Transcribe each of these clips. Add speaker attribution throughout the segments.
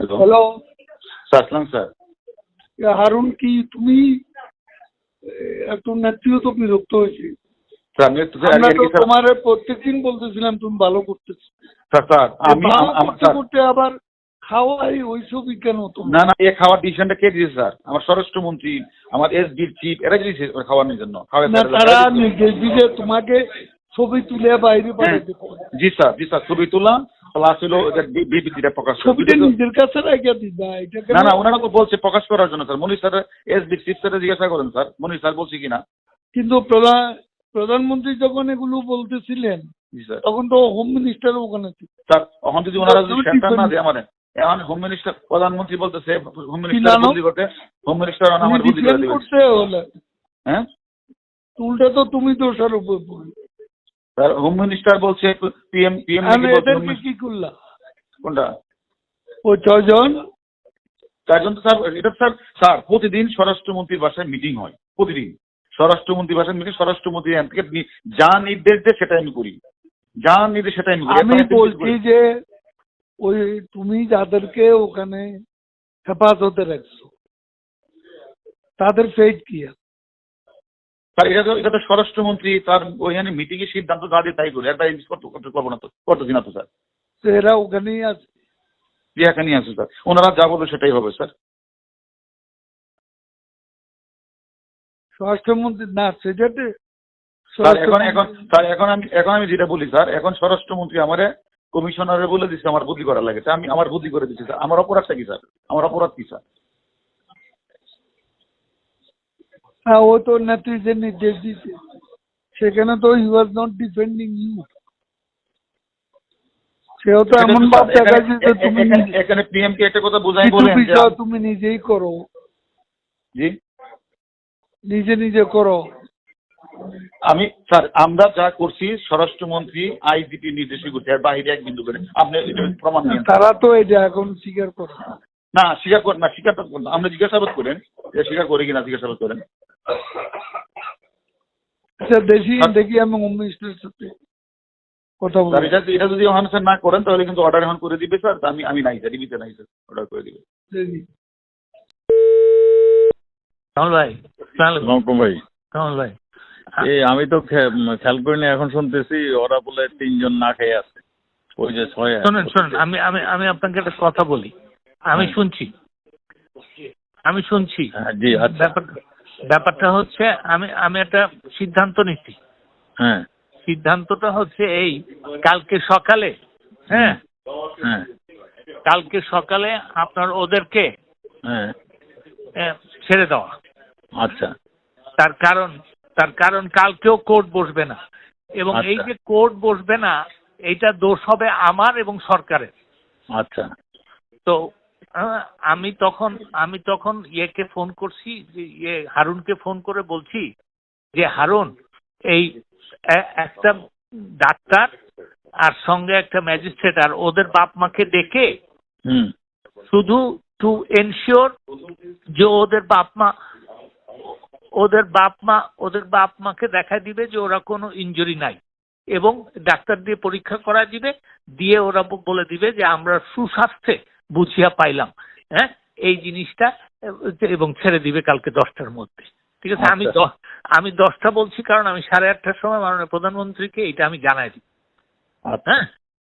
Speaker 1: Hello আসলাম sir
Speaker 2: Harun কি তুমি? একটু তো বিরক্ত হয়েছে। আমরা তো তোমার প্রত্যেকদিন বলতেছিলাম তুমি ভালো করতেছো। করতে আবার খাওয়াই
Speaker 1: না না এ খাওয়ার ডিসিশনটা কে দিয়েছে স্যার? আমার স্বরাষ্ট্রমন্ত্রী আমার চিফ এরা দিয়েছে খাওয়ানোর জন্য।
Speaker 2: তারা নির্দেশ তোমাকে ছবি তুলে বাইরে
Speaker 1: হ্যাঁ। জি স্যার জি স্যার ছবি তোলা এটা বি- বিবৃতিটা প্রকাশ
Speaker 2: নিজের কাছে
Speaker 1: না না ওনারা তো বলছে প্রকাশ করার জন্য sir. Monir sir S D chief sir জিজ্ঞাসা করেন স্যার। মনির স্যার বলছি কিনা?
Speaker 2: কিন্তু প্রধান প্রধানমন্ত্রী যখন এগুলো বলতেছিলেন তখন তো হোম মিনিস্টার ওখানে
Speaker 1: স্যার এখন যদি ওনারা যদি
Speaker 2: তুমি
Speaker 1: সেন্টার না দেয় আমার এখন হোম মিনিস্টার প্রধানমন্ত্রী বলতেছে হোম মিনিস্টার বদলি করতে হোম মিনিস্টার আমার বদলি করে
Speaker 2: ডিফেন্ড
Speaker 1: দেবেন।
Speaker 2: করতে হলে
Speaker 1: হ্যাঁ?
Speaker 2: উল্টা তো তুমি দোষারোপ
Speaker 1: হোম মিনিস্টার বলছে পিএম পিএম
Speaker 2: আমি এদেরকে কি করলাম?
Speaker 1: কোনটা?
Speaker 2: ও
Speaker 1: তার জন্য তো স্যার এটা স্যার স্যার প্রতিদিন স্বরাষ্ট্রমন্ত্রীর বাসায় মিটিং হয় প্রতিদিন। বাসায় মিটিং স্বরাষ্ট্রমন্ত্রী থেকে যা নির্দেশ দেয় সেটাই আমি করি। যা নির্দেশ সেটাই আমি করি।
Speaker 2: আমি বলছি যে ওই তুমি যাদেরকে ওখানে হেফাজতে রাখছো তাদের ফেট কি আছে?
Speaker 1: স্যার এটা তো এটা তো স্বরাষ্ট্রমন্ত্রী তার ওইখানে মিটিং এর সিদ্ধান্ত যা দিয়ে তাই করি করতে পারব না তো করতেছি না তো স্যার।
Speaker 2: এরা ওখানেই আছে?
Speaker 1: যে এখানেই আছে স্যার। ওনারা যা বলবে সেটাই হবে স্যার।
Speaker 2: স্বরাষ্ট্রমন্ত্রী না সেটাতে
Speaker 1: স্যার এখন এখন স্যার এখন আমি এখন আমি যেটা বলি স্যার এখন স্বরাষ্ট্রমন্ত্রী আমারে কমিশনারে বলে দিচ্ছে আমার বুদ্ধি করা লাগে। আমি আমার বুদ্ধি করে দিচ্ছি স্যার। আমার অপরাধটা কি স্যার? আমার অপরাধ কি স্যার?
Speaker 2: হ্যাঁ ও তো নেত্রী যে নির্দেশ দিতে সেখানে তো you was not defending you সেও তো এমন ভাব দেখাচ্ছে যে তুমি
Speaker 1: এখানে- পিএম কে একটা কথা বোঝাই বলেন
Speaker 2: বিষয় তুমি নিজেই করো।
Speaker 1: জি।
Speaker 2: নিজে নিজে করো।
Speaker 1: আমি স্যার আমরা যা করছি স্বরাষ্ট্রমন্ত্রী আইজিপি নির্দেশই করছি আর বাইরে এক বিন্দু করে। আপনি প্রমাণ নিয়ে
Speaker 2: তারা তো এটা এখন স্বীকার করে।
Speaker 1: না স্বীকার করেন না স্বীকার করেন। আপনি জিজ্ঞাসাবাদ করেন। স্বীকার করে কিনা জিজ্ঞাসাবাদ করেন।
Speaker 2: আচ্ছা দেখি মিনিস্টারের সাথে কথা
Speaker 1: স্যার
Speaker 2: বলব
Speaker 1: এটা এটা যদি ওখানে স্যার না করেন তাহলে কিন্তু অর্ডার এখন করে দিবে স্যার। আমি আমি নাই স্যার রিবিতে নাই স্যার অর্ডার করে দিবে।
Speaker 3: কামাল ভাই সালাম
Speaker 4: ভাই।
Speaker 3: কামাল ভাই।
Speaker 4: এই আমি তো খেয়াল করিনি এখন শুনতেছি ওরা বলে তিনজন না খেয়ে আছে। ওই যে ছয়
Speaker 3: শোনেন শোনেন আমি আমি আমি আপনাকে একটা কথা বলি। আমি
Speaker 4: হ্যাঁ।
Speaker 3: শুনছি। আমি শুনছি।
Speaker 4: হ্যাঁ, জি আচ্ছা।
Speaker 3: ব্যাপারটা হচ্ছে আমি আমি একটা সিদ্ধান্ত নিচ্ছি।
Speaker 4: হ্যাঁ।
Speaker 3: সিদ্ধান্তটা হচ্ছে এই কালকে সকালে হ্যাঁ?
Speaker 4: হ্যাঁ।
Speaker 3: কালকে সকালে আপনার ওদেরকে
Speaker 4: হ্যাঁ।
Speaker 3: ছেড়ে দেওয়া।
Speaker 4: আচ্ছা।
Speaker 3: তার কারণ তার কারণ কালকেও কোর্ট বসবে না। এবং এই
Speaker 4: আচ্ছা।
Speaker 3: যে কোর্ট বসবে না এইটা দোষ হবে আমার এবং সরকারের।
Speaker 4: আচ্ছা।
Speaker 3: তো আমি তখন আমি তখন ইয়েকে ফোন করছি যে ইয়ে হারুনকে ফোন করে বলছি যে হারুন এই একটা ডাক্তার আর সঙ্গে একটা ম্যাজিস্ট্রেট আর ওদের বাপ মাকে ডেকে শুধু টু এনশিওর যে ওদের বাপ মা ওদের বাপ মা ওদের বাপ মাকে দেখা দিবে যে ওরা কোনো ইনজুরি নাই এবং ডাক্তার দিয়ে পরীক্ষা করা দিবে দিয়ে ওরা বলে দিবে যে আমরা সুস্বাস্থ্যে বুঝিয়া পাইলাম হ্যাঁ? এই জিনিসটা এবং ছেড়ে দিবে কালকে দশটার মধ্যে। ঠিক আছে? আমি
Speaker 4: আচ্ছা।
Speaker 3: আমি দশটা বলছি কারণ আমি সাড়ে আটটার সময় মাননীয় প্রধানমন্ত্রীকে এটা আমি জানাই দিই
Speaker 4: আচ্ছা।
Speaker 3: হ্যাঁ?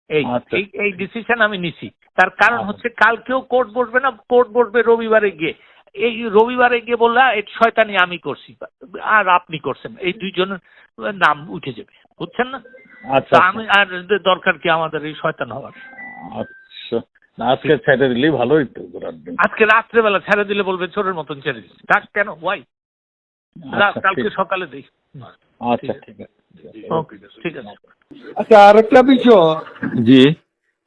Speaker 3: এই
Speaker 4: আচ্ছা।
Speaker 3: এই ডিসিশন আমি নিছি। তার কারণ। হচ্ছে কালকেও কোর্ট বসবে না কোর্ট বসবে রবিবারে গিয়ে। এই রবিবারে গিয়ে বললা এই শয়তানি আমি করছি। আর আপনি করছেন এই দুইজনের নাম উঠে যাবে। বুঝছেন না?
Speaker 4: আচ্ছা।
Speaker 3: আমি আর দরকার কি আমাদের এই শয়তান হওয়ার?
Speaker 4: আচ্ছা। আজকে ছেড়ে দিলেই ভালো হইতো
Speaker 3: আজকে রাত্রেবেলা ছেড়ে দিলে বলবে চোরের মতন ছেড়ে দিচ্ছি ডাক কেন ওয়াই
Speaker 4: আচ্ছা
Speaker 3: কালকে সকালে দিই।
Speaker 4: আচ্ছা ঠিক আছে।
Speaker 3: ঠিক আছে।
Speaker 2: আচ্ছা আরেকটা বিষয়।
Speaker 4: জি।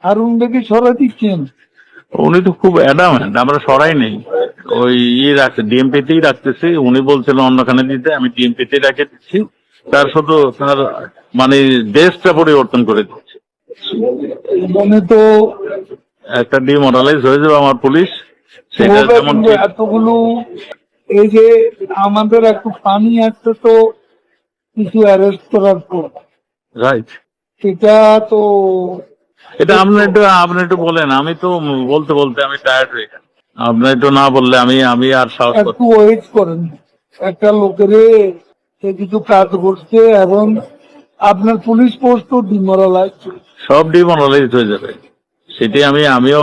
Speaker 2: হারুন দেখি সরা দিচ্ছেন?
Speaker 4: উনি তো খুব অ্যাডামেন্ট আমরা সরাই নেই। ওই ইয়ে রাখছে ডিএমপিতেই রাখতেছি। উনি বলছিলেন অন্যখানে দিতে আমি ডিএমপিতেই রাখে দিচ্ছি। তার শুধু তার মানে দেশটা পরিবর্তন করে দিচ্ছে।
Speaker 2: মানে তো
Speaker 4: একটা ডিমোরালাইজ হয়ে যাবে আমার পুলিশ সেটা যেমন
Speaker 2: এতগুলো এই যে আমাদের একটু পানি তো কিছু অ্যারেস্ট করার পর।
Speaker 4: রাইট
Speaker 2: সেটা তো
Speaker 4: এটা আপনি একটু আপনি একটু বলেন আমি তো বলতে বলতে আমি টায়ার্ড হয়ে গেছি আপনি একটু না বললে আমি আমি আর সাহস
Speaker 2: একটু ওয়েট করেন। একটা লোকের সে কিছু কাজ করছে এবং আপনার পুলিশ পোস্টও ডিমোরালাইজ
Speaker 4: সব ডিমোনালাইজ হয়ে যাবে। সেটাই আমি আমিও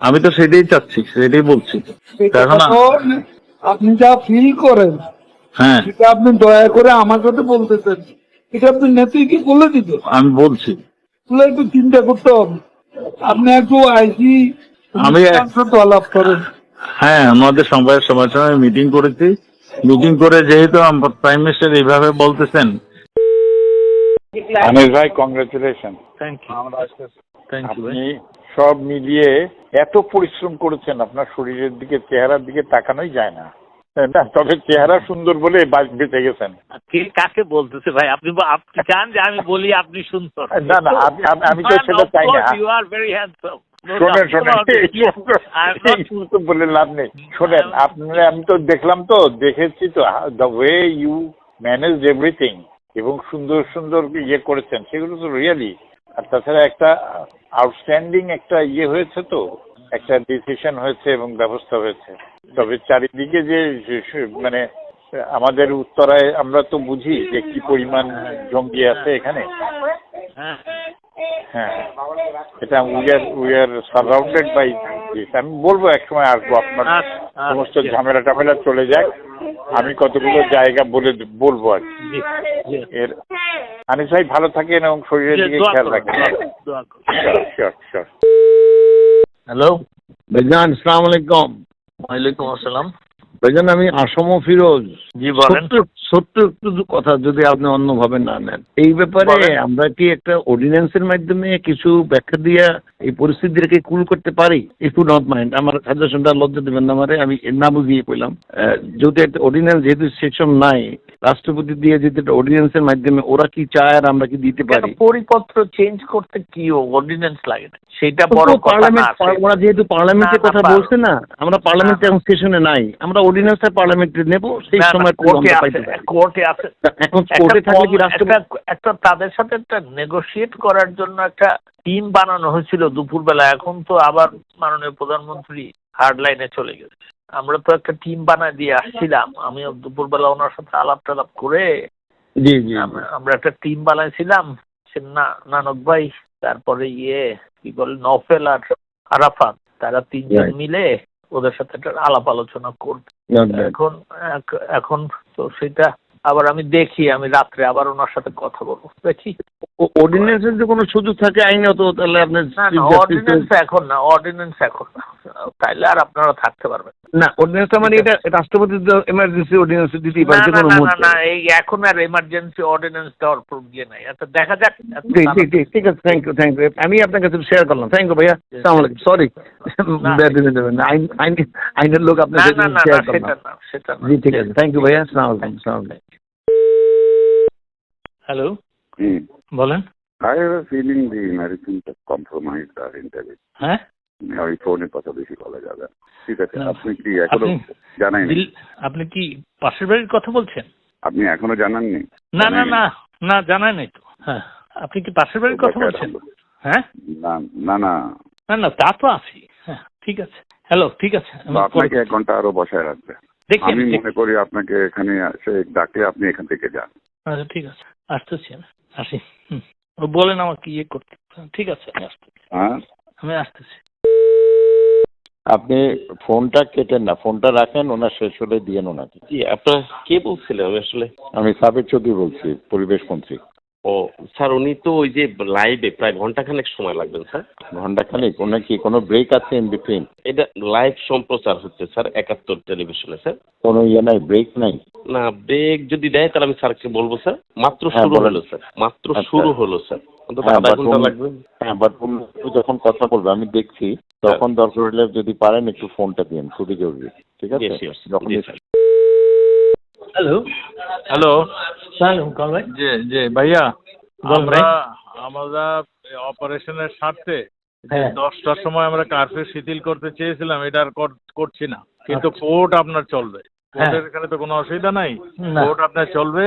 Speaker 4: আমি তো সেটাই চাচ্ছি সেটাই বলছি। এখন
Speaker 2: আপনি যা ফিল করেন
Speaker 4: হ্যাঁ।
Speaker 2: সেটা আপনি দয়া করে আমার সাথে বলতেছেন। এটা আপনি নেত্রীকে বলে দিতে?
Speaker 4: আমি বলছি।
Speaker 2: তাহলে একটু চিন্তা করতে হবে। আপনি একটু আইসি
Speaker 4: আমি-
Speaker 2: আলাপ করেন।
Speaker 4: হ্যাঁ আমাদের সবার সঙ্গে মিটিং করেছি। মিটিং করে যেহেতু প্রাইম মিনিস্টার এইভাবে বলতেছেন।
Speaker 1: আনিস ভাই congratulation
Speaker 3: thank you thank you
Speaker 1: আপনি সব মিলিয়ে এত পরিশ্রম করেছেন আপনার শরীরের দিকে চেহারার দিকে তাকানোই যায় না। না তবে চেহারা সুন্দর বলে বেঁচে গেছেন।
Speaker 3: কে কাকে বলতেছে ভাই? আপনি আপনি চান যে আমি বলি আপনি সুন্দর।
Speaker 1: না, না, আমি- তো সেটা চাই না।
Speaker 3: ইউ আর ভেরি হ্যান্ডসাম
Speaker 1: শোনেন শোনেন বলে লাভ নেই। শোনেন আপনারা আমি তো দেখলাম তো দেখেছি তো the way you manage everything এবং সুন্দর সুন্দর ইয়ে করেছেন সেগুলো তো রিয়েলি আর তাছাড়া একটা আউটস্ট্যান্ডিং একটা ইয়ে হয়েছে তো একটা ডিসিশন হয়েছে এবং ব্যবস্থা হয়েছে। তবে চারিদিকে যে মানে আমাদের উত্তরায় আমরা তো বুঝি যে কি পরিমাণ জঙ্গি আছে এখানে।
Speaker 3: হ্যাঁ।
Speaker 1: হ্যাঁ। এটা we are we are surrounded by this আমি বলব এক সময় আসব আপনার
Speaker 3: আচ্ছা, আচ্ছা।
Speaker 1: সমস্ত ঝামেলা টামেলা চলে যাক। আমি কতগুলো জায়গা বলে বলব আর কি। এর আনিস ভাই ভালো থাকেন এবং শরীরের দিকে খেয়াল রাখেন।
Speaker 3: দোয়া করুন।
Speaker 1: Sure sure
Speaker 5: hello. ভাইজান সালাম আলাইকুম।
Speaker 3: ওয়ালাইকুম আসসালাম।
Speaker 5: ভাইজান আমি আসম ফিরোজ।
Speaker 3: জি বলেন।
Speaker 5: ছোট্ট ছোট্ট একটু কথা যদি আপনি অন্যভাবে না নেন। এই ব্যাপারে আমরা কি একটা অর্ডিন্যান্সের মাধ্যমে কিছু ব্যাখ্যা দিয়ে এই পরিস্থিতিটাকে কুল করতে পারি? ইফ নট মাইন্ড আমার সাজেশনটা লজ্জা দেবেন না আমারে আমি না বুঝিয়ে আহ, যেহেতু একটা অর্ডিন্যান্স যেহেতু সেকশন নাই রাষ্ট্রপতি দিয়ে যেহেতু একটা অর্ডিন্যান্সের মাধ্যমে ওরা কি চায় আর আমরা কি দিতে পারি?
Speaker 3: পরিপত্র চেঞ্জ করতে কি অর্ডিন্যান্স লাগে না? সেটা বড় কথা না
Speaker 5: পার্লামেন্ট ওরা যেহেতু পার্লামেন্টের কথা বলছে না আমরা পার্লামেন্ট এখন সেশনে নাই। আমরা অর্ডিন্যান্সটা পার্লামেন্টে নেব সেই সময়
Speaker 3: কোর্টে আছে।
Speaker 5: এখন কোর্টে থাকলে কি রাষ্ট্রপতি
Speaker 3: একটা তাদের সাথে একটা নেগোশিয়েট করার জন্য একটা টিম বানানো হয়েছিল দুপুরবেলা। এখন তো আবার মাননীয় প্রধানমন্ত্রী হার্ড লাইনে চলে গেছে। আমরা তো একটা টিম বানায় দিয়ে আসছিলাম। আমিও দুপুরবেলা ওনার সাথে আলাপ টালাপ করে
Speaker 5: জি জি
Speaker 3: আমরা- একটা টিম বানাইছিলাম। না নানক ভাই তারপরে ইয়ে কি বলে নফেল আর আরাফাত তারা তিনজন মিলে ওদের সাথে একটা আলাপ আলোচনা করবে। এখন এখন তো সেটা আবার আমি দেখি আমি রাত্রে আবার ওনার সাথে কথা বলব। দেখি।
Speaker 5: অর্ডিন্যান্সের যে কোনো সুযোগ থাকে আইনত তাহলে আপনি
Speaker 3: অর্ডিন্যান্স এখন না অর্ডিন্যান্স এখন না। তাইলে আর আপনারা থাকতে পারবেন
Speaker 5: না। অর্ডিন্যান্সটা মানে এটা রাষ্ট্রপতি এমার্জেন্সি অর্ডিন্যান্স দিতেই
Speaker 3: না
Speaker 5: পারে
Speaker 3: না
Speaker 5: কোনো
Speaker 3: না না
Speaker 5: মুহূর্তে।
Speaker 3: না এই এখন আর এমার্জেন্সি অর্ডিন্যান্স দেওয়ার ইয়ে নাই। আচ্ছা দেখা যাক।
Speaker 5: জি জি ঠিক আছে থ্যাংক ইউ থ্যাংক ইউ আমি আপনার কাছে শেয়ার করলাম। থ্যাংক ইউ ভাইয়া। সালাম আলাইকুম। সরি
Speaker 3: না।
Speaker 5: আইন আইন আইনের লোক আপনার শেয়ার
Speaker 3: সেটা
Speaker 5: করলাম।
Speaker 3: না সেটা না।
Speaker 5: জি ঠিক আছে। থ্যাংক ইউ ভাইয়া। সালাম আলাইকুম সালাম আলাইকুম।
Speaker 3: হ্যালো. বলেন।
Speaker 6: I have a feeling the Americans have compromised our intelligence.
Speaker 3: হ্যাঁ?
Speaker 6: ওই ফোনে কথা বেশি বলা যাবে ঠিক আছে আপনি কি এখনও
Speaker 3: আপনি-
Speaker 6: জানাই
Speaker 3: আপনি কি পাশের বাড়ির কথা বলছেন?
Speaker 6: আপনি এখনও জানাননি?
Speaker 3: না না না না জানাই নাই তো। হ্যাঁ আপনি কি পাশের বাড়ির কথা বলছেন? হ্যাঁ?
Speaker 6: না না না।
Speaker 3: না তা তো আছি হ্যাঁ ঠিক আছে। হ্যালো ঠিক আছে
Speaker 6: আপনাকে এক ঘণ্টা আরও বসায় রাখবে।
Speaker 3: দেখি
Speaker 6: আমি
Speaker 3: আমি
Speaker 6: মনে করি আপনাকে এখানে এসে ডাকলে আপনি এখান থেকে যান।
Speaker 3: আচ্ছা ঠিক আছে। আসতেছি আমি। আসি। হুম। ও বলেন আমাকে ইয়ে করতে। হ্যাঁ, ঠিক আছে আমি আসতেছি
Speaker 6: হ্যাঁ?
Speaker 3: আমি আসতেছি।
Speaker 7: আপনি ফোনটা কেটেন না ফোনটা রাখেন ওনার শেষ হলে দিয়েন ওনাকে।
Speaker 8: জি আপনার কে বলছিলেন আসলে?
Speaker 7: আমি সাবির চৌধুরী বলছি পরিবেশ মন্ত্রী।
Speaker 8: ও স্যার উনি তো ওই যে লাইভে প্রায় ঘন্টাখানেক সময় লাগবেন স্যার।
Speaker 7: ঘন্টাখানেক ওনার কি কোনো ব্রেক আছে ইন বিটুইন
Speaker 8: এটা লাইভ সম্প্রচার হচ্ছে স্যার একাত্তর টেলিভিশনে স্যার।
Speaker 7: কোনো ইয়ে নাই ব্রেক নাই?
Speaker 8: না ব্রেক যদি দেয় তাহলে আমি স্যারকে বলব স্যার। মাত্র
Speaker 7: হ্যাঁ,
Speaker 8: শুরু হলো স্যার। মাত্র
Speaker 7: আচ্ছা।
Speaker 8: শুরু হলো স্যার।
Speaker 7: হ্যাঁ,
Speaker 8: লাগবে।
Speaker 7: হ্যাঁ বাট যখন কথা বলবে আমি দেখছি তখন দরকার হলে যদি পারেন একটু ফোনটা দিন খুবই জরুরি। ঠিক আছে. যখন।
Speaker 3: হ্যালো
Speaker 4: হ্যালো
Speaker 3: ভাই
Speaker 4: যে যে ভাইয়া আমরা। আমরা অপারেশনের স্বার্থে
Speaker 3: হ্যাঁ।
Speaker 4: দশটার সময় আমরা কারফিউ শিথিল করতে চেয়েছিলাম এটা আর করছি না। কিন্তু কোর্ট আপনার চলবে। কোর্টের এখানে তো কোনো অসুবিধা নাই। কোর্ট আপনার চলবে।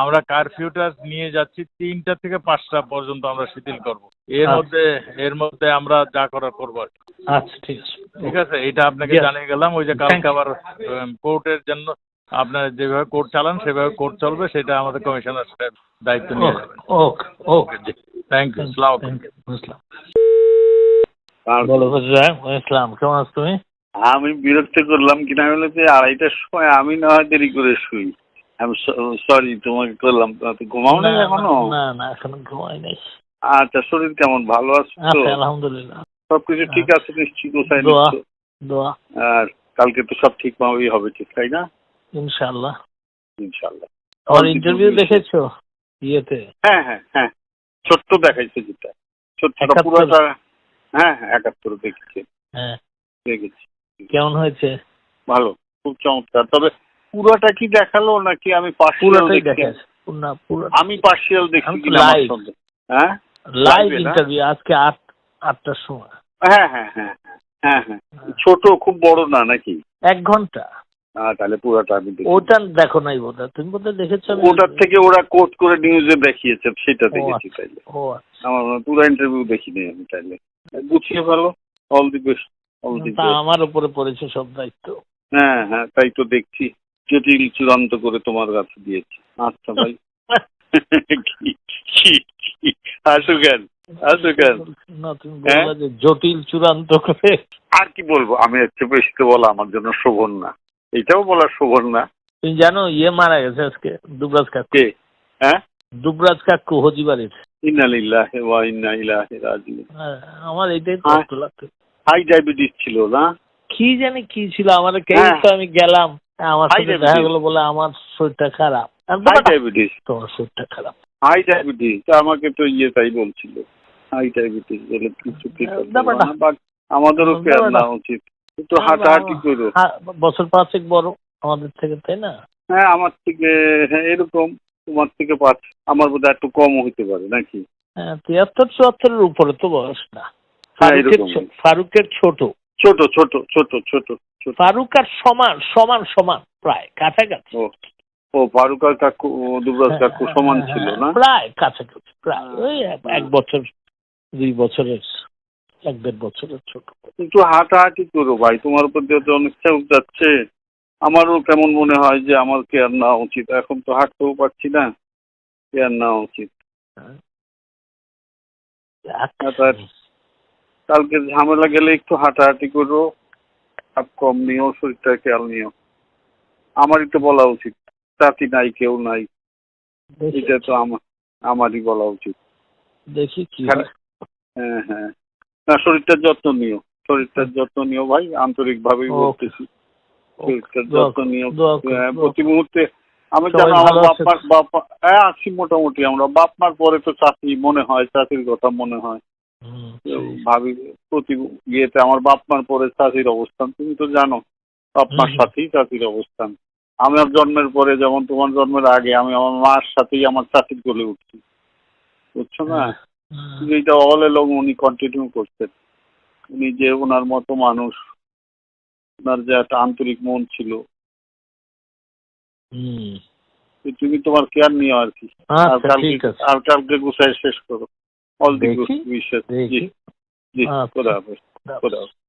Speaker 4: আমরা কারফিউটা নিয়ে যাচ্ছি তিনটা থেকে পাঁচটা পর্যন্ত আমরা শিথিল করব। এর
Speaker 3: আচ্ছা।
Speaker 4: মধ্যে এর মধ্যে আমরা যা করার করব আর কি।
Speaker 3: আচ্ছা ঠিক আছে।
Speaker 4: ঠিক আছে এটা আপনাকে জানিয়ে গেলাম। ওই যে কালকে আবার কোর্টের জন্য আপনার যেভাবে কোর্ট চালান সেভাবে কোর্ট চলবে সেটা আমাদের কমিশনার সাহেব দায়িত্ব নিয়ে যাবেন।
Speaker 3: ওকে ওকে জি।
Speaker 4: থ্যাংক ইউ সালাম
Speaker 3: থ্যাংক ইউ বুঝলাম বলো ইসলাম কেমন আছো তুমি?
Speaker 9: আমি বিরক্ত করলাম কিনা বলে যে আড়াইটার সময় আমি না হয় দেরি করে শুই। আমি সরি তোমাকে করলাম তো ঘুমাও না এখনও?
Speaker 3: না না এখনও ঘুমাই নাই।
Speaker 9: আচ্ছা শরীর কেমন ভালো আছে তো?
Speaker 3: আচ্ছা আলহামদুলিল্লাহ।
Speaker 9: সবকিছু ঠিক আছে নিশ্চয়ই কোথায়
Speaker 3: দোয়া দোয়া।
Speaker 9: আর কালকে তো সব ঠিক ভাবেই হবে ঠিক তাই না?
Speaker 3: ইনশাআল্লাহ।
Speaker 9: ইনশাল্লাহ
Speaker 3: আমার ইন্টারভিউ দেখেছ ইয়েতে?
Speaker 9: হ্যাঁ হ্যাঁ হ্যাঁ। ছোট্ট দেখাইছে যেটা। ছোট্টটা পুরোটা হ্যাঁ হ্যাঁ একাত্তর দেখেছি।
Speaker 3: হ্যাঁ।
Speaker 9: দেখেছি।
Speaker 3: কেমন হয়েছে?
Speaker 9: ভালো খুব চমৎকার। তবে পুরোটা কি দেখাল নাকি আমি পার্সিয়াল দেখছি?
Speaker 3: দেখেছে পুরো
Speaker 9: আমি পার্সিয়াল দেখছি। সন্দেহ। হ্যাঁ?
Speaker 3: লাইভ
Speaker 9: না?
Speaker 3: ইন্টারভিউ আজকে আট আটটার সময়।
Speaker 9: হ্যাঁ হ্যাঁ হ্যাঁ হ্যাঁ। হ্যাঁ। ছোট খুব বড় না নাকি?
Speaker 3: এক ঘণ্টা।
Speaker 9: হ্যাঁ তাহলে পুরোটা আমি দেখি।
Speaker 3: ওটা দেখো নাই বোধহয়। তুমি বোধহয় দেখেছ
Speaker 9: ওটার থেকে ওরা কোট করে নিউজে দেখিয়েছে সেটা দেখেছি
Speaker 3: আচ্ছা।
Speaker 9: তাইলে।
Speaker 3: ও আচ্ছা।
Speaker 9: আমার পুরো ইন্টারভিউ দেখিনি আমি তাইলে। গুছিয়ে ভালো all the best all the
Speaker 3: আমার উপরে পড়েছে সব দায়িত্ব।
Speaker 9: হ্যাঁ হ্যাঁ তাই তো দেখছি। জটিল চূড়ান্ত করে তোমার কাছে দিয়েছি। আচ্ছা ভাই। আসো কেন? আসো কেন?
Speaker 3: না তুমি
Speaker 9: হ্যাঁ?
Speaker 3: বললা যে জটিল চূড়ান্ত করে
Speaker 9: আর কি বলব? আমি হচ্ছে বেশি তো বলা আমার জন্য শোভন না। এটাও বলা শোভন না।
Speaker 3: তুমি জানো ইয়ে মারা গেছে আজকে দুবরাজ কাকু।
Speaker 9: কে? হ্যাঁ?
Speaker 3: দুবরাজ কাকু হজিবাড়ির।
Speaker 9: ইন্না লিল্লাহি ওয়া ইন্না ইলাইহি রাজিউন।
Speaker 3: হ্যাঁ, আমার এটাই। কষ্ট লাগতো
Speaker 9: হাই ডায়াবেটিস ছিল না?
Speaker 3: কি জানি কি ছিল আমার
Speaker 9: হ্যাঁ।
Speaker 3: তো আমি গেলাম। আমার সাথে দেখা গেলো বলে আমার শরীরটা খারাপ।
Speaker 9: হাই ডায়াবেটিস
Speaker 3: তোমার শরীরটা খারাপ।
Speaker 9: হাই ডায়াবেটিস আমাকে তো ইয়ে তাই বলছিল। হাই ডায়াবেটিস বলে কিছু
Speaker 3: হ্যাঁ,
Speaker 9: আমাদেরও কেয়ার নেওয়া উচিত। একটু হাঁটাহাঁটি করো
Speaker 3: হ্যাঁ, বছর পাঁচেক বড় আমাদের থেকে তাই না?
Speaker 9: হ্যাঁ আমার থেকে হ্যাঁ এরকম তোমার থেকে পাঁচ আমার বোধ একটু কম হতে পারে নাকি?
Speaker 3: হ্যাঁ তিয়াত্তর চুয়াত্তরের উপরে তো বয়স না।
Speaker 9: হ্যাঁ,
Speaker 3: ফারুকের ছোট।
Speaker 9: ছোট ছোট ছোট ছোট
Speaker 3: ফারুক আর সমান সমান সমান প্রায় কাছাকাছি।
Speaker 9: ও ও ফারুক আর কাকু দুবরাজ কাকু সমান
Speaker 3: হ্যাঁ,
Speaker 9: ছিল
Speaker 3: হ্যাঁ,
Speaker 9: না?
Speaker 3: প্রায় কাছাকাছি প্রায়
Speaker 9: হ্যাঁ।
Speaker 3: ওই এক বছর দুই বছরের এক দেড় বছরের ছোট।
Speaker 9: একটু হাঁটাহাঁটি করো ভাই তোমার উপর দিয়ে তো অনেক চাপ যাচ্ছে। আমারও কেমন মনে হয় যে আমার কেয়ার নেওয়া উচিত। এখন তো হাঁটতেও পারছি না কেয়ার নেওয়া উচিত। হ্যাঁ, তার- কালকে ঝামেলা গেলে একটু হাঁটাহাঁটি করো চাপ কম নিও শরীরটা খেয়াল নিও। আমারই তো বলা উচিত সাথী নাই কেউ নাই। এটা তো আমার আমারই বলা উচিত।
Speaker 3: দেখি কি
Speaker 9: হ্যাঁ।
Speaker 3: হয়।
Speaker 9: হ্যাঁ হ্যাঁ না শরীরটার যত্ন নিও। শরীরটার যত্ন নিও ভাই আন্তরিকভাবেই
Speaker 3: ভাবেই
Speaker 9: বলতেছি। শরীরটার যত্ন নিও। হ্যাঁ, প্রতি মুহূর্তে আমি জানো আমার
Speaker 3: আছে?
Speaker 9: বাপ বাপ হ্যাঁ আছি মোটামুটি আমরা। বাপ মার পরে তো চাকরি মনে হয় চাকরির কথা মনে হয়। ভাবি প্রতি ইয়েতে আমার বাপ মার পরে চাকরির অবস্থান তুমি তো জানো বাপ মার সাথেই চাকরির অবস্থান। আমার জন্মের পরে যেমন তোমার জন্মের আগে আমি আমার মার সাথেই আমার চাকরি গলে উঠছি। বুঝছ না?
Speaker 3: হুম,
Speaker 9: অল এলং উনি কন্টিনিউ করতেন উনি যে ওনার মতো মানুষ ওনার যে একটা আন্তরিক মন ছিল।
Speaker 3: হুম।
Speaker 9: তুমি তোমার কেয়ার নিও আর কি। আর
Speaker 3: আচ্ছা
Speaker 9: কালকে আর কালকে গুছাই শেষ করো। অল দি গুড উইশেস জি। জি
Speaker 3: আচ্ছা।
Speaker 9: খোদা হাফেজ। খোদা হাফেজ।